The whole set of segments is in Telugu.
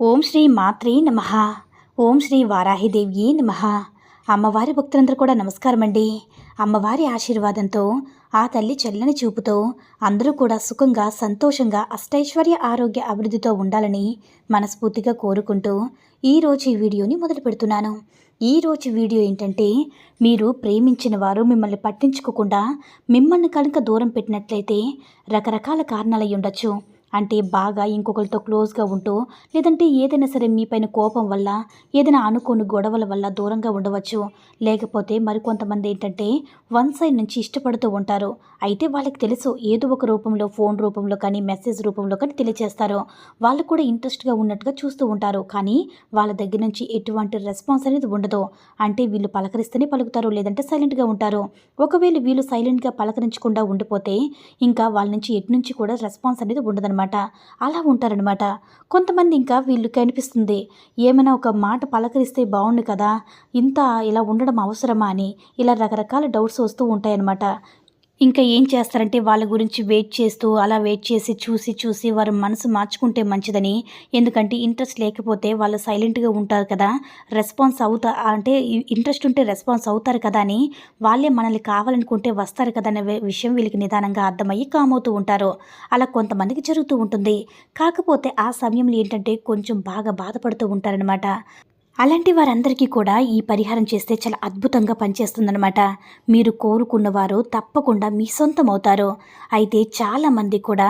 ఓం శ్రీ మాత్రే నమ. ఓం శ్రీ వారాహిదేవి నమ. అమ్మవారి భక్తులందరూ కూడా నమస్కారం అండి. అమ్మవారి ఆశీర్వాదంతో ఆ తల్లి చల్లని చూపుతో అందరూ కూడా సుఖంగా సంతోషంగా అష్టైశ్వర్య ఆరోగ్య అభివృద్ధితో ఉండాలని మనస్ఫూర్తిగా కోరుకుంటూ ఈరోజు ఈ వీడియోని మొదలు పెడుతున్నాను. ఈరోజు వీడియో ఏంటంటే మీరు ప్రేమించిన వారు మిమ్మల్ని పట్టించుకోకుండా మిమ్మల్ని కనుక దూరం పెట్టినట్లయితే రకరకాల కారణాలు ఉండొచ్చు. అంటే బాగా ఇంకొకరితో క్లోజ్గా ఉంటూ లేదంటే ఏదైనా సరే మీపైన కోపం వల్ల ఏదైనా అనుకోని గొడవల వల్ల దూరంగా ఉండవచ్చు. లేకపోతే మరికొంతమంది ఏంటంటే వన్ సైడ్ నుంచి ఇష్టపడుతూ ఉంటారు. అయితే వాళ్ళకి తెలుసు ఏదో ఒక రూపంలో ఫోన్ రూపంలో కానీ మెసేజ్ రూపంలో కానీ తెలియజేస్తారు వాళ్ళు కూడా ఇంట్రెస్ట్గా ఉన్నట్టుగా చూస్తూ ఉంటారు. కానీ వాళ్ళ దగ్గర నుంచి ఎటువంటి రెస్పాన్స్ అనేది ఉండదు. అంటే వీళ్ళు పలకరిస్తేనే పలుకుతారు లేదంటే సైలెంట్గా ఉంటారు. ఒకవేళ వీళ్ళు సైలెంట్గా పలకరించకుండా ఉండిపోతే ఇంకా వాళ్ళ నుంచి ఎటు నుంచి కూడా రెస్పాన్స్ అనేది ఉండదన్నమాట. అలా ఉంటారనమాట కొంతమంది ఇంకా వీళ్ళు కనిపిస్తుంది. ఏమైనా ఒక మాట పలకరిస్తే బాగుండు కదా. ఇంత ఇలా ఉండడం అవసరమా అని ఇలా రకరకాల డౌట్స్ వస్తూ ఉంటాయన్నమాట. ఇంకా ఏం చేస్తారంటే వాళ్ళ గురించి వెయిట్ చేస్తూ అలా వెయిట్ చేసి చూసి చూసి వారి మనసు మార్చుకుంటే మంచిదని. ఎందుకంటే ఇంట్రెస్ట్ లేకపోతే వాళ్ళు సైలెంట్గా ఉంటారు కదా రెస్పాన్స్ అవుతా అంటే ఇంట్రెస్ట్ ఉంటే రెస్పాన్స్ అవుతారు కదా అని వాళ్ళే మనల్ని కావాలనుకుంటే వస్తారు కదా అనే విషయం వీళ్ళకి నిదానంగా అర్థమయ్యి కామవుతూ ఉంటారు. అలా కొంతమందికి జరుగుతూ ఉంటుంది. కాకపోతే ఆ సమయంలో ఏంటంటే కొంచెం బాగా బాధపడుతూ ఉంటారనమాట అలాంటి వారందరికీ కూడా ఈ పరిహారం చేస్తే చాలా అద్భుతంగా పనిచేస్తుందన్నమాట. మీరు కోరుకున్నవారు తప్పకుండా మీ సొంతం అవుతారు అయితే చాలామంది కూడా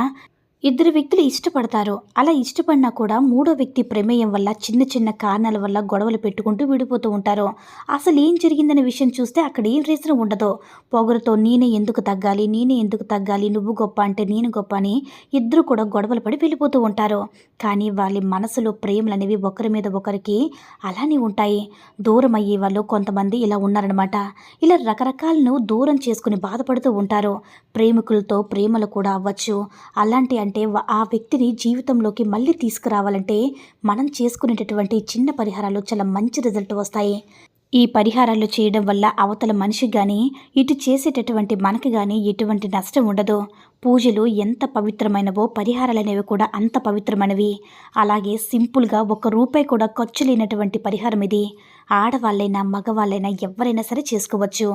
ఇద్దరు వ్యక్తులు ఇష్టపడతారు. అలా ఇష్టపడినా కూడా మూడో వ్యక్తి ప్రమేయం వల్ల చిన్న చిన్న కారణాల వల్ల గొడవలు పెట్టుకుంటూ విడిపోతూ ఉంటారు. అసలు ఏం జరిగిందనే విషయం చూస్తే అక్కడ ఏం రీజన్ ఉండదు. పొగరుతో నేనే ఎందుకు తగ్గాలి? నేనే ఎందుకు తగ్గాలి? నువ్వు గొప్ప అంటే నేను గొప్ప అని ఇద్దరు కూడా గొడవలు పడి వెళ్ళిపోతూ ఉంటారు. కానీ వాళ్ళ మనసులో ప్రేమలు అనేవి ఒకరి మీద ఒకరికి అలానే ఉంటాయి. దూరం అయ్యే వాళ్ళు కొంతమంది ఇలా ఉన్నారనమాట ఇలా రకరకాలను దూరం చేసుకుని బాధపడుతూ ఉంటారు. ప్రేమికులతో ప్రేమలు కూడా అవ్వచ్చు. అలాంటి అంటే వ- ఆ వ్యక్తిని జీవితంలోకి మళ్ళీ తీసుకురావాలంటే మనం చేసుకునేటటువంటి చిన్న పరిహారాలు చాలా మంచి రిజల్ట్ వస్తాయి. ఈ పరిహారాలు చేయడం వల్ల అవతల మనిషికి కానీ ఇటు చేసేటటువంటి మనకి కానీ ఎటువంటి నష్టం ఉండదు. పూజలు ఎంత పవిత్రమైనవో పరిహారాలు అనేవి కూడా అంత పవిత్రమైనవి. అలాగే సింపుల్గా ఒక రూపాయి కూడా ఖర్చు లేనటువంటి పరిహారం ఇది. ఆడవాళ్ళైనా మగవాళ్ళైనా ఎవరైనా సరే చేసుకోవచ్చు.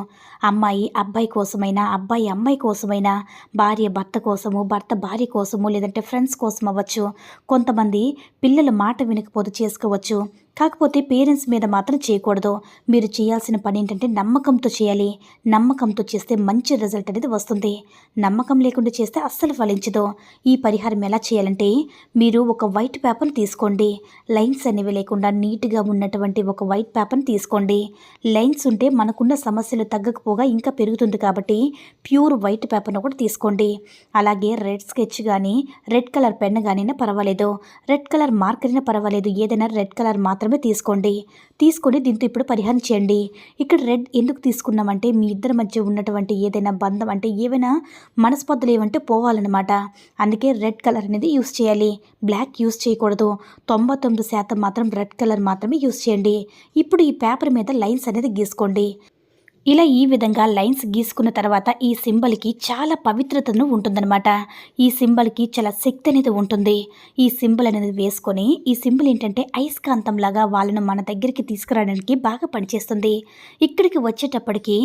అమ్మాయి అబ్బాయి కోసమైనా అబ్బాయి అమ్మాయి కోసమైనా భార్య భర్త కోసము భర్త భార్య కోసము లేదంటే ఫ్రెండ్స్ కోసం అవ్వచ్చు. కొంతమంది పిల్లల మాట వినకపోతే చేసుకోవచ్చు. కాకపోతే పేరెంట్స్ మీద మాత్రం చేయకూడదు. మీరు చేయాల్సిన పని ఏంటంటే నమ్మకంతో చేయాలి. నమ్మకంతో చేస్తే మంచి రిజల్ట్ అనేది వస్తుంది. నమ్మకం లేకుండా చేస్తే అస్సలు ఫలించదు. ఈ పరిహారం ఎలా చేయాలంటే మీరు ఒక వైట్ పేపర్ని తీసుకోండి. లైన్స్ అనేవి లేకుండా నీట్గా ఉన్నటువంటి ఒక వైట్ పేపర్ని తీసుకోండి. లైన్స్ ఉంటే మనకున్న సమస్యలు తగ్గకపోగా ఇంకా పెరుగుతుంది కాబట్టి ప్యూర్ వైట్ పేపర్ను కూడా తీసుకోండి. అలాగే రెడ్ స్కెచ్ కానీ రెడ్ కలర్ పెన్ కానీ పర్వాలేదు. రెడ్ కలర్ మార్కర్నా పర్వాలేదు. ఏదైనా రెడ్ కలర్ మాత్రమే తీసుకోండి. తీసుకొని దీంతో ఇప్పుడు పరిహారం చేయండి. ఇక్కడ రెడ్ ఎందుకు తీసుకున్నామంటే మీ ఇద్దరి మధ్య ఉన్నటువంటి ఏదైనా బంధం అంటే ఏవైనా మనస్పర్ధలు అంటే పోవాలన్నమాట. అందుకే రెడ్ కలర్ అనేది యూస్ చేయాలి. బ్లాక్ యూస్ చేయకూడదు. తొంభై తొమ్మిది శాతం మాత్రం రెడ్ కలర్ మాత్రమే యూస్ చేయండి. ఇప్పుడు ఈ పేపర్ మీద లైన్స్ అనేది గీసుకోండి. ఇలా ఈ విధంగా లైన్స్ గీసుకున్న తర్వాత ఈ సింబల్కి చాలా పవిత్రతను ఉంటుందన్నమాట. ఈ సింబల్కి చాలా శక్తి అనేది ఉంటుంది. ఈ సింబల్ అనేది వేసుకొని ఈ సింబల్ ఏంటంటే అయస్కాంతంలాగా వాళ్ళను మన దగ్గరికి తీసుకురావడానికి బాగా పనిచేస్తుంది. ఇక్కడికి వచ్చేటప్పటికి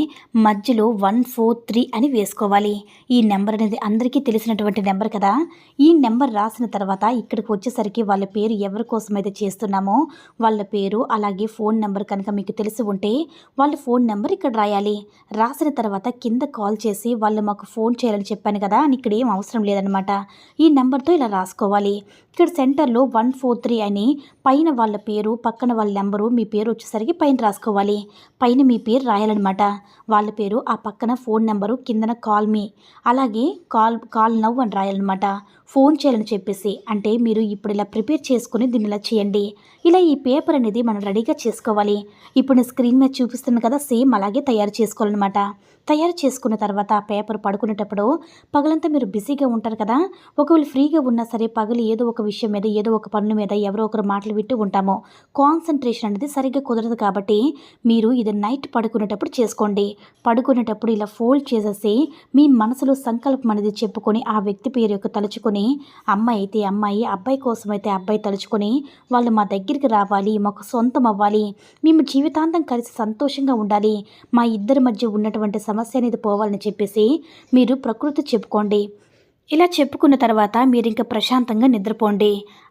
మధ్యలో వన్ ఫోర్ త్రీ అని వేసుకోవాలి. ఈ నెంబర్ అనేది అందరికీ తెలిసినటువంటి నెంబర్ కదా. ఈ నెంబర్ రాసిన తర్వాత ఇక్కడికి వచ్చేసరికి వాళ్ళ పేరు ఎవరి కోసం అయితే చేస్తున్నామో వాళ్ళ పేరు అలాగే ఫోన్ నెంబర్ కనుక మీకు తెలిసి ఉంటే వాళ్ళ ఫోన్ నెంబర్ ఇక్కడ రాయాలి. రాసిన తర్వాత కింద కాల్ చేసి వాళ్ళు మాకు ఫోన్ చేయాలని చెప్పాను కదా అని ఇక్కడ ఏం అవసరం లేదనమాట ఈ నెంబర్తో ఇలా రాసుకోవాలి. ఇక్కడ సెంటర్లో వన్ ఫోర్ త్రీ అని పైన వాళ్ళ పేరు పక్కన వాళ్ళ నెంబరు మీ పేరు వచ్చేసరికి పైన రాసుకోవాలి. పైన మీ పేరు రాయాలన్నమాట. వాళ్ళ పేరు ఆ పక్కన ఫోన్ నెంబరు కిందన కాల్ మీ. అలాగే కాల్ కాల్ నవ్ అని రాయాలన్నమాట. ఫోన్ చేయాలని చెప్పేసి అంటే మీరు ఇప్పుడు ఇలా ప్రిపేర్ చేసుకుని దీన్ని ఇలా చేయండి. ఇలా ఈ పేపర్ అనేది మనం రెడీగా చేసుకోవాలి. ఇప్పుడు నేను స్క్రీన్ మీద చూపిస్తున్నాను కదా సేమ్ అలాగే తయారు చేసుకోవాలన్నమాట. తయారు చేసుకున్న తర్వాత ఆ పేపర్ పడుకునేటప్పుడు పగలంతా మీరు బిజీగా ఉంటారు కదా ఒకవేళ ఫ్రీగా ఉన్నా సరే పగలు ఏదో ఒక విషయం మీద ఏదో ఒక పనుల మీద ఎవరో ఒకరు మాటలు వింటూ ఉంటాము. కాన్సన్ట్రేషన్ అనేది సరిగ్గా కుదరదు కాబట్టి మీరు ఇది నైట్ పడుకునేటప్పుడు చేసుకోండి. పడుకునేటప్పుడు ఇలా ఫోల్డ్ చేసేసి మీ మనసులో సంకల్పం అనేది చెప్పుకొని ఆ వ్యక్తి పేరు యొక్క తలుచుకొని అమ్మాయి అయితే అమ్మాయి అబ్బాయి కోసం అయితే అబ్బాయి తలుచుకొని వాళ్ళు మా దగ్గరికి రావాలి మాకు సొంతం అవ్వాలి మేము జీవితాంతం కలిసి సంతోషంగా ఉండాలి మా ఇద్దరి మధ్య ఉన్నటువంటి సమస్య అనేది పోవాలని చెప్పేసి మీరు ప్రకృతి చెప్పుకోండి. ఇలా చెప్పుకున్న తర్వాత మీరు ఇంకా ప్రశాంతంగా నిద్రపోండి.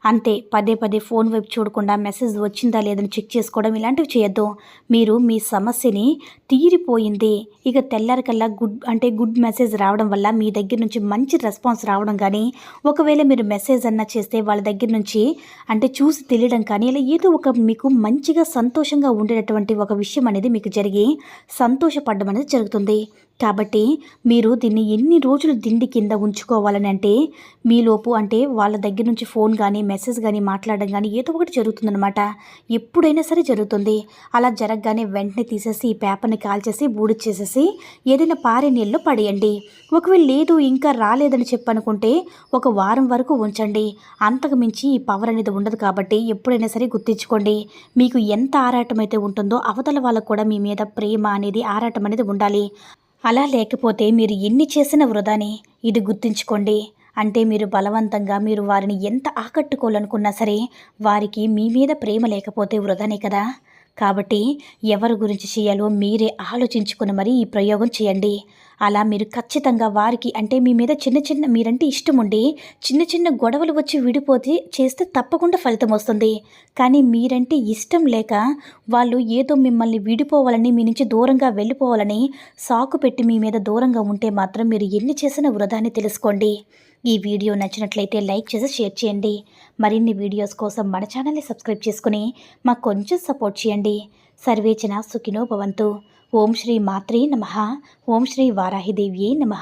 అంతే పదే పదే ఫోన్ వైపు చూడకుండా మెసేజ్ వచ్చిందా లేదని చెక్ చేసుకోవడం ఇలాంటివి చేయొద్దు. మీరు మీ సమస్యని తీరిపోయింది. ఇక తెల్లారికల్లా గుడ్ అంటే గుడ్ మెసేజ్ రావడం వల్ల మీ దగ్గర నుంచి మంచి రెస్పాన్స్ రావడం కానీ ఒకవేళ మీరు మెసేజ్ అన్నా చేస్తే వాళ్ళ దగ్గర నుంచి అంటే చూసి తెలియడం కానీ ఇలా ఏదో ఒక మీకు మంచిగా సంతోషంగా ఉండేటటువంటి ఒక విషయం అనేది మీకు జరిగి సంతోషపడడం అనేది జరుగుతుంది. కాబట్టి మీరు దీన్ని ఎన్ని రోజులు దిండి కింద ఉంచుకోవాలని అంటే మీలోపు అంటే వాళ్ళ దగ్గర నుంచి ఫోన్ కానీ మెసేజ్ కానీ మాట్లాడడం కానీ ఏదో ఒకటి జరుగుతుందనమాట ఎప్పుడైనా సరే జరుగుతుంది. అలా జరగగానే వెంటనే తీసేసి ఈ పేపర్ని కాల్చేసి బూడిచ్చేసేసి ఏదైనా పారే నీళ్ళు పడేయండి. ఒకవేళ లేదు ఇంకా రాలేదని చెప్పనుకుంటే ఒక వారం వరకు ఉంచండి. అంతకు మించి ఈ పవర్ అనేది ఉండదు కాబట్టి ఎప్పుడైనా సరే గుర్తించుకోండి. మీకు ఎంత ఆరాటం అయితే ఉంటుందో అవతల వాళ్ళకు కూడా మీ మీద ప్రేమ అనేది ఆరాటం అనేది ఉండాలి. అలా లేకపోతే మీరు ఎన్ని చేసిన వృధాని? ఇది గుర్తుంచుకోండి. అంటే మీరు బలవంతంగా మీరు వారిని ఎంత ఆకట్టుకోవాలనుకున్నా సరే వారికి మీ మీద ప్రేమ లేకపోతే వృధానే కదా? కాబట్టి ఎవరి గురించి చేయాలో మీరే ఆలోచించుకుని మరీ ఈ ప్రయోగం చేయండి. అలా మీరు ఖచ్చితంగా వారికి అంటే మీ మీద చిన్న చిన్న మీరంటే ఇష్టం ఉండి చిన్న చిన్న గొడవలు వచ్చి విడిపోతే చేస్తే తప్పకుండా ఫలితం వస్తుంది. కానీ మీరంటే ఇష్టం లేక వాళ్ళు ఏదో మిమ్మల్ని విడిపోవాలని మీ నుంచి దూరంగా వెళ్ళిపోవాలని సాకు పెట్టి మీ మీద దూరంగా ఉంటే మాత్రం మీరు ఎన్ని చేసిన వృధాన్ని తెలుసుకోండి. ఈ వీడియో నచ్చినట్లయితే లైక్ చేసి షేర్ చేయండి. మరిన్ని వీడియోస్ కోసం మన ఛానల్ని సబ్స్క్రైబ్ చేసుకుని మాకు కొంచెం సపోర్ట్ చేయండి. సర్వేచన సుఖినో భవంతు. ఓం శ్రీ మాత్రే నమ ఓం శ్రీ వారాహిదేవ్యే నమ